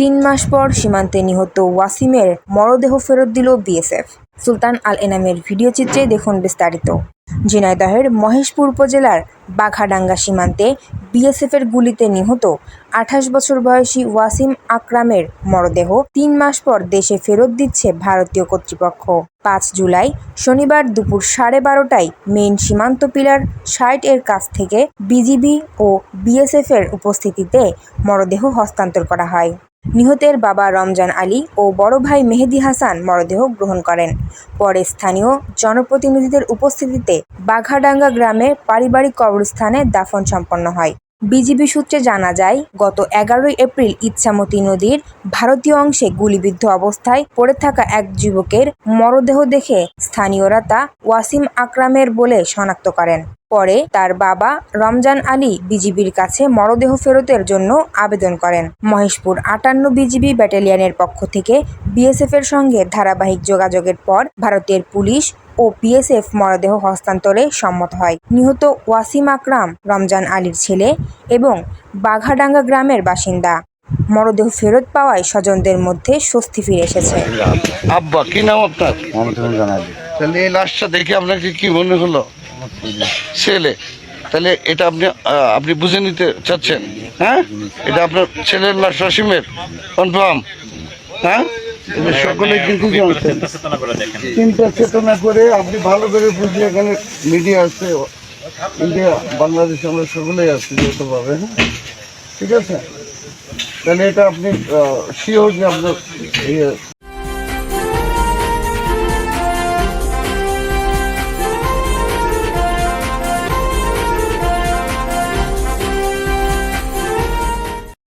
তিন মাস পর সীমান্তে নিহত ওয়াসিমের মরদেহ ফেরত দিল বিএসএফ। সুলতান আল এনামের ভিডিও চিত্রে দেখুন বিস্তারিত। ঝিনাইদহের মহেশপুর উপজেলার বাঘাডাঙ্গা সীমান্তে বিএসএফের গুলিতে নিহত আঠাশ বছর বয়সী ওয়াসিম আকরামের মরদেহ তিন মাস পর দেশে ফেরত দিচ্ছে ভারতীয় কর্তৃপক্ষ। পাঁচ জুলাই শনিবার দুপুর সাড়ে বারোটায় মেইন সীমান্ত পিলার ষাট এর কাছ থেকে বিজিবি ও বিএসএফ এর উপস্থিতিতে মরদেহ হস্তান্তর করা হয়। নিহতের বাবা রমজান আলী ও বড় ভাই মেহেদি হাসান মরদেহ গ্রহণ করেন। পরে স্থানীয় জনপ্রতিনিধিদের উপস্থিতিতে বাঘাডাঙ্গা গ্রামে পারিবারিক কবরস্থানে দাফন সম্পন্ন হয়। বিজিবি সূত্রে জানা যায়, গত এগারোই এপ্রিল ইচ্ছামতি নদীর ভারতীয় অংশে গুলিবিদ্ধ অবস্থায় পড়ে থাকা এক যুবকের মরদেহ দেখে স্থানীয়রা তা ওয়াসিম আকরামের বলে শনাক্ত করেন। পরে তার বাবা রমজান আলী বিজিবির কাছে মরদেহ ফেরতের জন্য আবেদন করেন। মহেশপুর আটান্ন বিজিবি ব্যাটালিয়নের পক্ষ থেকে বিএসএফ এর সঙ্গে ধারাবাহিক যোগাযোগের পর ভারতের পুলিশ ও বিএসএফ মরদেহ হস্তান্তরে সম্মত হয়। নিহত ওয়াসিম আকরাম রমজান আলীর ছেলে এবং বাঘাডাঙ্গা গ্রামের বাসিন্দা। মরদেহ ফেরত পাওয়ায় স্বজনদের মধ্যে স্বস্তি ফিরে এসেছে। আব্বা কি নাম আপনার? তাহলে এই লাশটা দেখে আপনাকে কি মনে হলো? ছেলে। তাহলে এটা আপনি আপনি বুঝে নিতে চাচ্ছেন? হ্যাঁ? এটা আপনার ছেলের লাশ রসিমের কনফার্ম? হ্যাঁ? সকলে কিন্তু জানছেন চিন্তা চেতনা করে আপনি ভালো করে বুঝলে এখানে মিডিয়া আছে। ইন্ডিয়া বাংলাদেশ আমরা সকলেই আছি যৌথভাবে হ্যাঁ? ঠিক আছে? তাহলে এটা আপনি শিওর যে আপনার ইয়ে